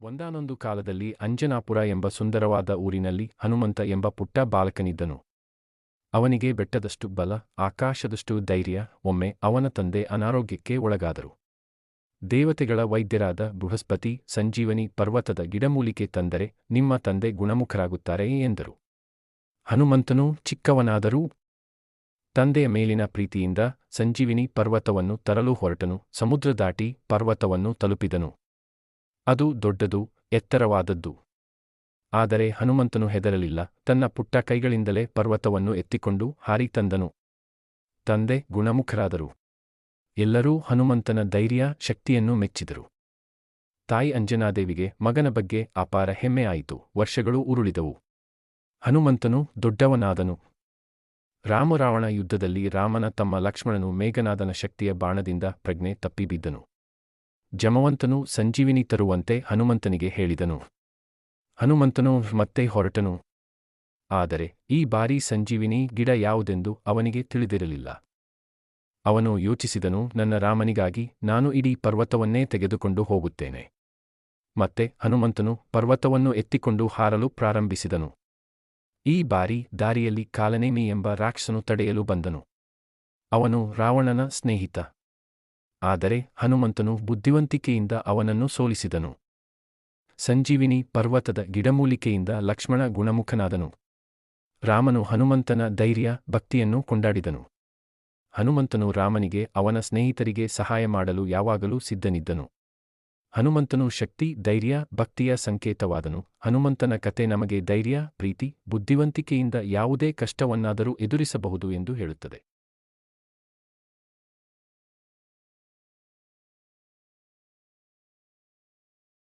ಒಂದಾನೊಂದು ಕಾಲದಲ್ಲಿ ಅಂಜನಾಪುರ ಎಂಬ ಸುಂದರವಾದ ಊರಿನಲ್ಲಿ ಹನುಮಂತ ಎಂಬ ಪುಟ್ಟ ಬಾಲಕನಿದ್ದನು. ಅವನಿಗೆ ಬೆಟ್ಟದಷ್ಟು ಬಲ, ಆಕಾಶದಷ್ಟು ಧೈರ್ಯ, ಒಮ್ಮೆ ಅವನ ತಂದೆ ಅನಾರೋಗ್ಯಕ್ಕೆ ಒಳಗಾದರು. ದೇವತೆಗಳ ವೈದ್ಯರಾದ ಬೃಹಸ್ಪತಿ, ಸಂಜೀವನಿ ಪರ್ವತದ ಗಿಡಮೂಲಿಕೆ ತಂದರೆ ನಿಮ್ಮ ತಂದೆ ಗುಣಮುಖರಾಗುತ್ತಾರೆ ಎಂದರು. ಹನುಮಂತನು, ಚಿಕ್ಕವನಾದರೂ? ತಂದೆಯ ಮೇಲಿನ ಪ್ರೀತಿಯಿಂದ ಸಂಜೀವಿನಿ ಪರ್ವತವನ್ನು ತರಲು ಹೊರಟನು, ಸಮುದ್ರ ದಾಟಿ ಪರ್ವತವನ್ನು ತಲುಪಿದನು. ಅದು ದೊಡ್ಡದು, ಎತ್ತರವಾದದ್ದು. ಆದರೆ ಹನುಮಂತನು ಹೆದರಲಿಲ್ಲ, ತನ್ನ ಪುಟ್ಟ ಕೈಗಳಿಂದಲೇ ಪರ್ವತವನ್ನು ಎತ್ತಿಕೊಂಡು ಹಾರಿ ತಂದನು. ತಂದೆ ಗುಣಮುಖರಾದರು. ಎಲ್ಲರೂ ಹನುಮಂತನ ಧೈರ್ಯ, ಶಕ್ತಿಯನ್ನು ಮೆಚ್ಚಿದರು. ತಾಯಿ ಅಂಜನಾದೇವಿಗೆ ಮಗನ ಬಗ್ಗೆ ಅಪಾರ ಹೆಮ್ಮೆ ಆಯಿತು, ವರ್ಷಗಳು ಉರುಳಿದವು. ಹನುಮಂತನು ದೊಡ್ಡವನಾದನು. ರಾಮರಾವಣ ಯುದ್ಧದಲ್ಲಿ ರಾಮನ ತಮ್ಮ ಲಕ್ಷ್ಮಣನು ಮೇಘನಾದನ ಶಕ್ತಿಯ ಬಾಣದಿಂದ ಪ್ರಜ್ಞೆ ತಪ್ಪಿಬಿದ್ದನು. ಜಮವಂತನು ಸಂಜೀವಿನಿ ತರುವಂತೆ ಹನುಮಂತನಿಗೆ ಹೇಳಿದನು. ಹನುಮಂತನು ಮತ್ತೆ ಹೊರಟನು. ಆದರೆ ಈ ಬಾರಿ ಸಂಜೀವಿನಿ ಗಿಡ ಯಾವುದೆಂದು ಅವನಿಗೆ ತಿಳಿದಿರಲಿಲ್ಲ. ಅವನು ಯೋಚಿಸಿದನು, ನನ್ನ ರಾಮನಿಗಾಗಿ ನಾನು ಇಡೀ ಪರ್ವತವನ್ನೇ ತೆಗೆದುಕೊಂಡು ಹೋಗುತ್ತೇನೆ. ಮತ್ತೆ ಹನುಮಂತನು ಪರ್ವತವನ್ನು ಎತ್ತಿಕೊಂಡು ಹಾರಲು ಪ್ರಾರಂಭಿಸಿದನು. ಈ ಬಾರಿ ದಾರಿಯಲ್ಲಿ ಕಾಲನೇಮಿ ಎಂಬ ರಾಕ್ಷಸನು ತಡೆಯಲು ಬಂದನು. ಅವನು ರಾವಣನ ಸ್ನೇಹಿತ. ಆದರೆ ಹನುಮಂತನು ಬುದ್ಧಿವಂತಿಕೆಯಿಂದ ಅವನನ್ನು ಸೋಲಿಸಿದನು. ಸಂಜೀವಿನಿ ಪರ್ವತದ ಗಿಡಮೂಲಿಕೆಯಿಂದ ಲಕ್ಷ್ಮಣ ಗುಣಮುಖನಾದನು. ರಾಮನು ಹನುಮಂತನ ಧೈರ್ಯ, ಭಕ್ತಿಯನ್ನು ಕೊಂಡಾಡಿದನು. ಹನುಮಂತನು ರಾಮನಿಗೆ ಅವನ ಸ್ನೇಹಿತರಿಗೆ ಸಹಾಯ ಮಾಡಲು ಯಾವಾಗಲೂ ಸಿದ್ಧನಿದ್ದನು. ಹನುಮಂತನು ಶಕ್ತಿ, ಧೈರ್ಯ, ಭಕ್ತಿಯ ಸಂಕೇತವಾದನು. ಹನುಮಂತನ ಕತೆ ನಮಗೆ ಧೈರ್ಯ, ಪ್ರೀತಿ, ಬುದ್ಧಿವಂತಿಕೆಯಿಂದ ಯಾವುದೇ ಕಷ್ಟವನ್ನಾದರೂ ಎದುರಿಸಬಹುದು ಎಂದು ಹೇಳುತ್ತದೆ.